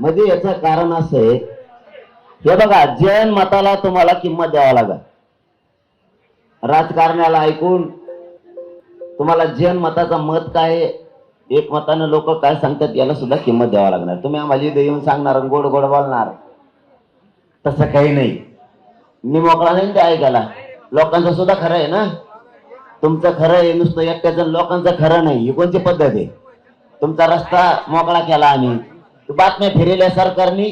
म्हणजे याचं कारण असं आहे हे बघा जैन मताला तुम्हाला किंमत द्यावा लागल. राजकारण्याला ऐकून तुम्हाला जैन मताचं मत काय एक मतानं लोक काय सांगतात याला सुद्धा किंमत द्यावा लागणार. तुम्ही आम्हाला इथे येऊन सांगणार गोड गोड बोलणार. तसं काही नाही. मी मोकळा नाही ते ऐकायला. लोकांचं सुद्धा खरं आहे ना? तुमचं खरं आहे नुसतं एकट्याचं लोकांचं खरं नाही. ही कोणती पद्धत आहे? तुमचा रस्ता मोकळा केला आम्ही. बातम्या फिरेल्या सरकारने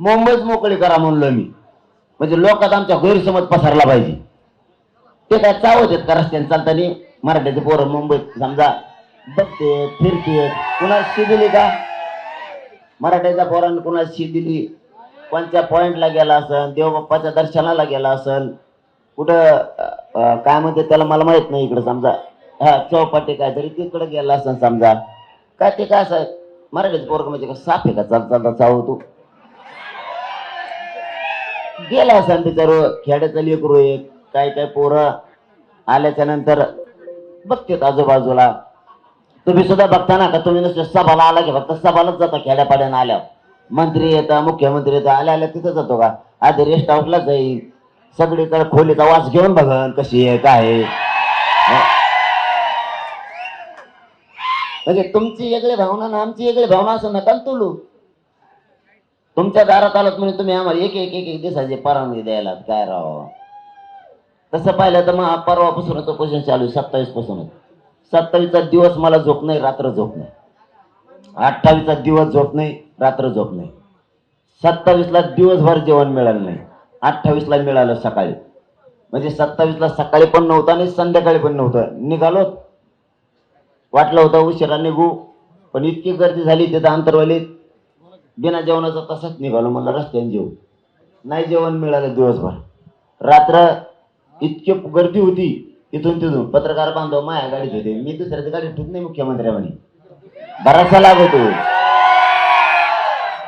मुंबईच मोकळी करा म्हणलो मी. म्हणजे लोकात आमच्या गैरसमज पसरला पाहिजे. ते काय चावत आहेत का रस्त्याने चालताना? मराठ्याचे पोरं मुंबईत समजा बघते फिरते. कुणाला शी दिली का? मराठ्याच्या पोरांनी कुणाला शी दिली? कोणत्या पॉइंटला गेला असन? देवबाप्पाच्या दर्शनाला गेला असन? कुठं काय म्हणते त्याला मला माहीत नाही इकडं समजा. हा चौपाटी काय तरी तिकडं गेला असन समजा. काय ते काय असं मराठीच पोरग म्हणजे का साप आहे का? चाल चालता चावू तू. गेला असेल बिचारो खेड्याचा लेकरू एक काय काय पोरं आल्याच्यानंतर बघतेत आजूबाजूला. तुम्ही सुद्धा बघता ना का? तुम्ही नुसतं सभाला आला की फक्त सभालाच जाता खेड्यापाड्यानं आल्या मंत्री येतात मुख्यमंत्री येतात आल्या आल्या तिथं जातो का? आधी रेस्ट हाऊसला जाईल सगळीकडे खोलीचा वास घेऊन बघन कशी आहे काय आहे. म्हणजे तुमची वेगळी भावना ना आमची वेगळी भावना असं नका तुलू. तुमच्या दारात आलात म्हणजे तुम्ही आम्हाला एक एक एक एक दिवसाची परवानगी द्यायला. काय राव? तसं पाहिलं तर मग परवापासूनच तो क्वेश्चन चालू आहे सत्तावीस पासूनच सत्तावीसचा दिवस मला झोप नाही रात्र झोप नाही. अठ्ठावीसचा दिवस झोप नाही रात्र झोप नाही. सत्तावीसला दिवसभर जेवण मिळालं नाही. अठ्ठावीसला मिळालं सकाळी. म्हणजे सत्तावीसला सकाळी पण नव्हतं आणि संध्याकाळी पण नव्हतं. निघालो वाटलं होतं उशिरा निघू. पण इतकी गर्दी झाली तिथं अंतरवालीत बिना जेवणाचा तसंच निघालो म्हणलं रस्त्याने जेवू. नाही जेवण मिळालं दिवसभर. रात्र इतकी गर्दी होती तिथून तिथून. पत्रकार बांधव माया गाडीत होते. मी दुसऱ्याच्या गाडीत ठेवत नाही मुख्यमंत्र्या म्हणे बराचसा लाभ होतो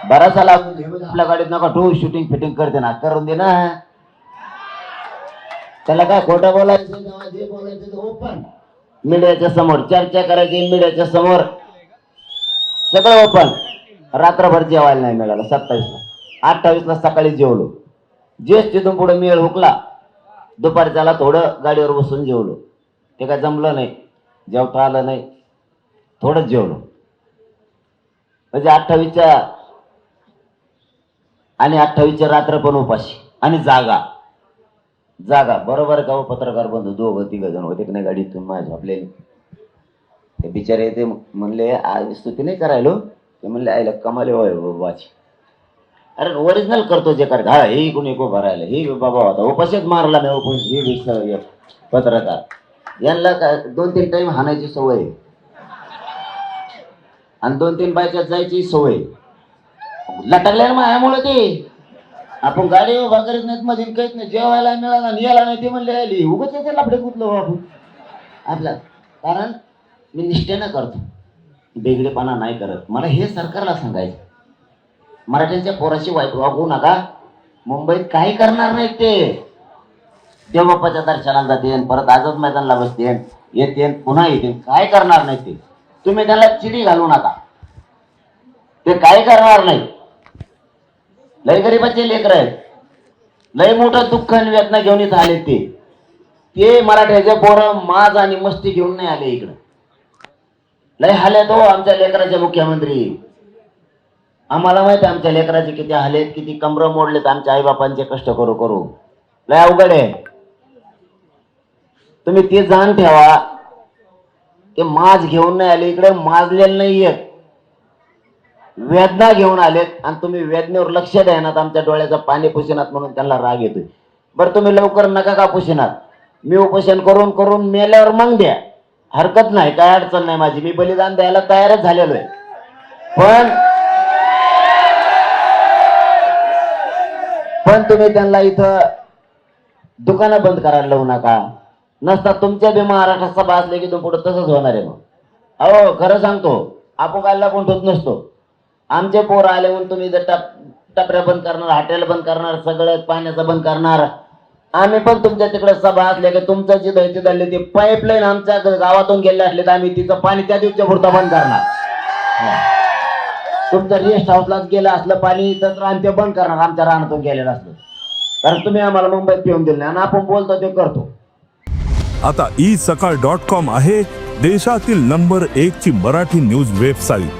बराचसा लाभ होतो. आपल्या गाडीत नका ठेवू शूटिंग फिटिंग करते ना. करून दे ना. त्याला काय खोटं बोलायचं जे बोलायचं ओपन मीडियाच्या समोर चर्चा करायची मीडियाच्या समोर. सगळं ओपन रात्रभर जेवायला नाही मिळालं सत्तावीसला. अठ्ठावीसला सकाळी जेवलो. जेच तिथून पुढे मेळ हुकला. दुपारी त्याला थोडं गाडीवर बसून जेवलो. ते काय जमलं नाही. जेवता आलं नाही. थोडंच जेवलो. म्हणजे अठ्ठावीसच्या आणि अठ्ठावीसच्या रात्र पण उपाशी आणि जागा. जागा बरोबर का हो पत्रकार बंधू? दोघं तिघ जण होते की नाही गाडीतून माझ्या आपले ते बिचारे ते म्हणले आज स्तुती नाही करायलो. ते म्हणले आईला कमाले होय बाबाची अरे ओरिजिनल करतो जे कर हा हे कोणी को भरायला हे बाबा होता उपाशीच मारला नाही उपास हे पत्रकार. यांना काय दोन तीन टाइम हाणायची सवय. आहे. आणि दोन तीन बायच्यात जायची सवय. लटकल्या माझ्यामुळे ते. आपण गाडी उभा करीत नाहीत मधील काहीच नाही. जेवायला मिळाला आणि नाही ते म्हणले आली उगाच येते लफडे कुठलं आपण आपल्या कारण मी निष्ठेनं करतो. बेगडेपणा नाही करत. मला हे सरकारला सांगायचं. मराठ्यांच्या पोराशी वाईट वागू नका. मुंबईत काही करणार नाहीत ते. देवबाप्पाच्या दर्शनाला जाते परत आझाद मैदानला बसते येते पुन्हा येते काय करणार नाही ते. तुम्ही त्याला चिडी घालू नका. ते काय करणार नाही. लय गरीबाचे लेकर आहेत. लय मोठं दुःख आणि वेदना घेऊन इथं आले ते. ते मराठ्याचे पोरं माज आणि मस्ती घेऊन नाही आले इकडं. लय हाले तो हो आमच्या लेकराचे मुख्यमंत्री. आम्हाला माहिती आमच्या लेकराचे किती हालेत किती कमर मोडलेत आमच्या आईबापांचे कष्ट करू करू. लय अवघड आहे. तुम्ही ते जाण ठेवा. ते माज घेऊन नाही आले इकडे माजलेले नाहीयेत वेदना घेऊन आलेत आणि तुम्ही वेदनेवर लक्ष द्यानात आमच्या डोळ्याचं पाणी पुसिनात म्हणून त्यांना राग येतोय. बरं तुम्ही लवकर नका का पुसिनात मी उपोषण करून करून मेल्यावर मग द्या. हरकत नाही काय अडचण नाही माझी. मी बलिदान द्यायला तयारच झालेलो आहे. पण पण तुम्ही त्यांना इथं दुकानं बंद करायला लावू नका. नसता तुमच्या बी महाराष्ट्रात सभा असले की तुम्ही पुढे तसंच होणार आहे मग. अहो खरं सांगतो आपण कायला कोण ठेवत नसतो. आमचे पोर आले म्हणून तुम्ही जर टप टपऱ्या बंद करणार हॉटेल बंद करणार सगळं पाण्याचं बंद करणार. आम्ही पण तुमच्या तिकडे सभा असल्या की तुमचं जे दैत्य झाले ते पाईपलाईन आमच्या गावातून गेले असले तर आम्ही तिचं पाणी त्या दिवशी पुरता बंद करणार. तुमचं रेस्ट हाऊसलाच गेलं असलं पाणी तर आम्ही ते बंद करणार आमच्या रानातून गेलेलं असलं. कारण तुम्ही आम्हाला मुंबईत पिऊन दिलं आणि आपण बोलतो ते करतो. आता ई सकाळ डॉट कॉम आहे देशातील नंबर एक ची मराठी न्यूज वेबसाईट.